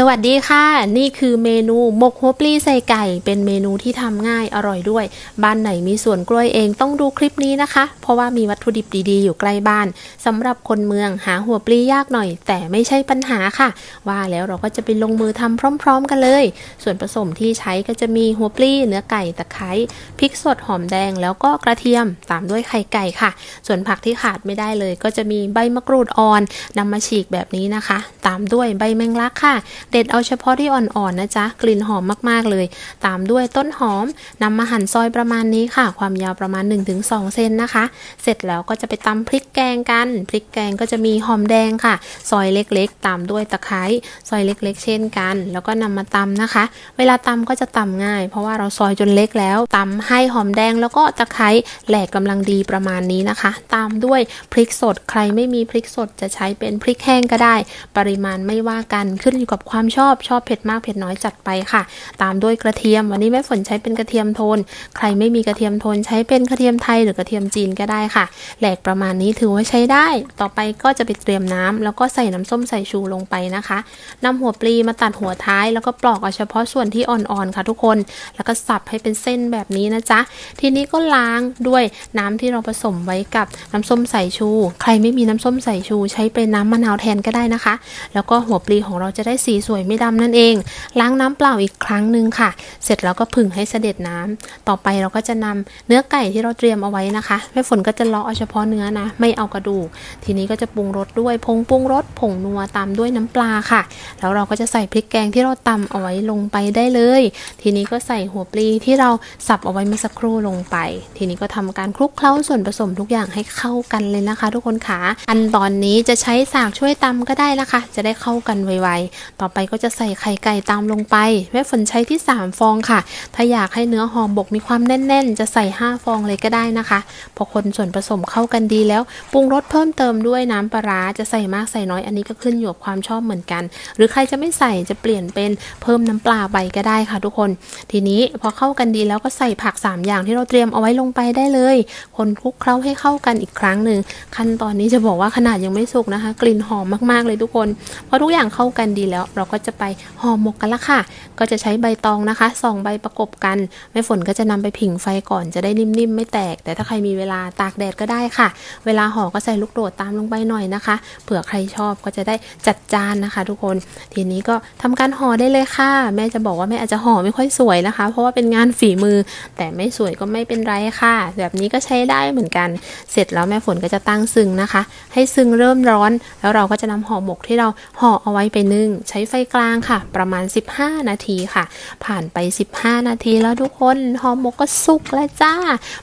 สวัสดีค่ะ นี่คือเมนูหมกหัวปลีใส่ไก่ เป็นเมนูที่ทำง่ายอร่อยด้วย บ้านไหนมีสวนกล้วยเองต้องดูคลิปนี้นะคะ เพราะว่ามีวัตถุดิบดีๆอยู่ใกล้บ้านสำหรับคนเมืองหาหัวปลียากหน่อย แต่ไม่ใช่ปัญหาค่ะ ว่าแล้วเราก็จะไปลงมือทำพร้อม ๆ กันเลย ส่วนผสมที่ใช้ก็จะมีหัวปลีเนื้อไก่ตะไคร้พริกสดหอมแดงแล้วก็กระเทียมตามด้วยไข่ไก่ค่ะ ส่วนผักที่ขาดไม่ได้เลย ก็จะมีใบมะกรูดอ่อนนำมาฉีกแบบนี้นะคะ ตามด้วยใบแมงลักค่ะเด็ดเอาเฉพาะที่อ่อนๆนะจ๊ะ กลิ่นหอมมากๆเลย ตามด้วยต้นหอมนำมาหั่นซอยประมาณนี้ค่ะ ความยาวประมาณ 1-2 เซนนะคะ เสร็จแล้วก็จะไปตำพริกแกงกัน พริกแกงก็จะมีหอมแดงค่ะ ซอยเล็กๆ ตามด้วยตะไคร้ซอยเล็กๆ เช่นกัน แล้วก็นำมาตำนะคะ เวลาตำก็จะตำง่าย เพราะว่าเราซอยจนเล็กแล้วตำให้หอมแดงแล้วก็ตะไคร้แหลกกำลังดีประมาณนี้นะคะ ตามด้วยพริกสดใครไม่มีพริกสดจะใช้เป็นพริกแห้งก็ได้ ปริมาณไม่ว่ากันขึ้นอยู่กับความความชอบชอบเผ็ดมากเผ็ดน้อยจัดไปค่ะ ตามด้วยกระเทียม วันนี้แม่ฝนใช้เป็นกระเทียมโทน ใครไม่มีกระเทียมโทนใช้เป็นกระเทียมไทยหรือกระเทียมจีนก็ได้ค่ะ แหลกประมาณนี้ถือว่าใช้ได้ ต่อไปก็จะไปเตรียมน้ำแล้วก็ใส่น้ำส้มสายชูลงไปนะคะนำหัวปลีมาตัดหัวท้าย แล้วก็ปลอกเอาเฉพาะส่วนที่อ่อนๆค่ะทุกคน แล้วก็สับให้เป็นเส้นแบบนี้นะจ๊ะ ทีนี้ก็ล้างด้วยน้ำที่เราผสมไว้กับน้ำส้มสายชู ใครไม่มีน้ำส้มสายชู ใช้เป็นน้ำมะนาวแทนก็ได้นะคะ แล้วก็หัวปลีของเราจะได้สีสวยไม่ดำนั่นเอง ล้างน้ำเปล่าอีกครั้งหนึ่งค่ะ เสร็จแล้วก็ผึ่งให้เสด็จน้ำต่อไปเราก็จะนำเนื้อไก่ที่เราเตรียมเอาไว้นะคะแม่ฝนก็จะเลาะเอาเฉพาะเนื้อนะ ไม่เอากระดูก ทีนี้ก็จะปรุงรสด้วยผงปรุงรสผงนัวตามด้วยน้ำปลาค่ะ แล้วเราก็จะใส่พริกแกงที่เราตำเอาไว้ลงไปได้เลย ทีนี้ก็ใส่หัวปลีที่เราสับเอาไว้เมื่อสักครู่ลงไป ทีนี้ก็ทำการคลุกเคล้าส่วนผสมทุกอย่างให้เข้ากันเลยนะคะ ทุกคนค่ะอันตอนนี้จะใช้สากช่วยตำก็ได้นะคะ จะได้เข้ากันไวๆ ต่อไปก็จะใส่ไข่ไก่ตามลงไป แม่ฝนใช้ที่ 3 ฟองค่ะ ถ้าอยากให้เนื้อหอมบกมีความแน่น ๆ จะใส่ 5 ฟองเลยก็ได้นะคะ พอคนส่วนผสมเข้ากันดีแล้ว ปรุงรสเพิ่มเติมด้วยน้ำปลาร้าจะใส่มากใส่น้อยอันนี้ก็ขึ้นอยู่กับความชอบเหมือนกัน หรือใครจะไม่ใส่จะเปลี่ยนเป็นเพิ่มน้ำปลาไปก็ได้ค่ะทุกคน ทีนี้พอเข้ากันดีแล้วก็ใส่ผัก 3 อย่างที่เราเตรียมเอาไว้ลงไปได้เลย คนคลุกเคล้าให้เข้ากันอีกครั้งหนึ่งขั้นตอนนี้จะบอกว่าขนาดยังไม่สุกนะคะ กลิ่นหอมมากๆเลยทุกคนพอทุกอย่างเข้ากันดีแล้วเราก็จะไปห่อหมกกันละค่ะ ก็จะใช้ใบตองนะคะสองใบประกบกันแม่ฝนก็จะนำไปผิงไฟก่อนจะได้นิ่มๆ ไม่แตก แต่ถ้าใครมีเวลาตากแดดก็ได้ค่ะ เวลาห่อก็ใส่ลูกโดดตามลงไปหน่อยนะคะ เผื่อใครชอบก็จะได้จัดจานนะคะ ทุกคน ทีนี้ก็ทำการห่อได้เลยค่ะ แม่จะบอกว่าแม่อาจจะห่อไม่ค่อยสวยนะคะ เพราะว่าเป็นงานฝีมือ แต่ไม่สวยก็ไม่เป็นไรค่ะ แบบนี้ก็ใช้ได้เหมือนกัน เสร็จแล้วแม่ฝนก็จะตั้งซึ่งนะคะ ให้ซึ่งเริ่มร้อน แล้วเราก็จะนำห่อหมกที่เราห่อเอาไว้ไปนึ่ง ใช้ไฟกลางค่ะ ประมาณ 15 นาทีค่ะ ผ่านไป 15 นาทีแล้วทุกคนห่อหมกก็สุกแล้วจ้า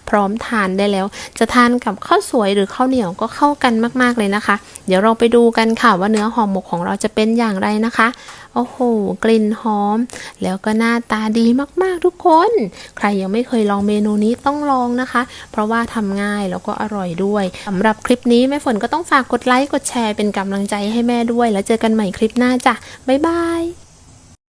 พร้อมทานได้แล้ว จะทานกับข้าวสวยหรือข้าวเหนียวก็เข้ากันมากๆเลยนะคะ เดี๋ยวเราไปดูกันค่ะว่าเนื้อห่อหมกของเราจะเป็นอย่างไรนะคะโอ้โห กลิ่นหอม แล้วก็หน้าตาดีมากๆทุกคน ใครยังไม่เคยลองเมนูนี้ต้องลองนะคะ เพราะว่าทำง่ายแล้วก็อร่อยด้วยสำหรับคลิปนี้แม่ฝนก็ต้องฝากกดไลค์ กดแชร์เป็นกำลังใจให้แม่ด้วย แล้วเจอกันใหม่คลิปหน้าจ้ะบ๊ายบาย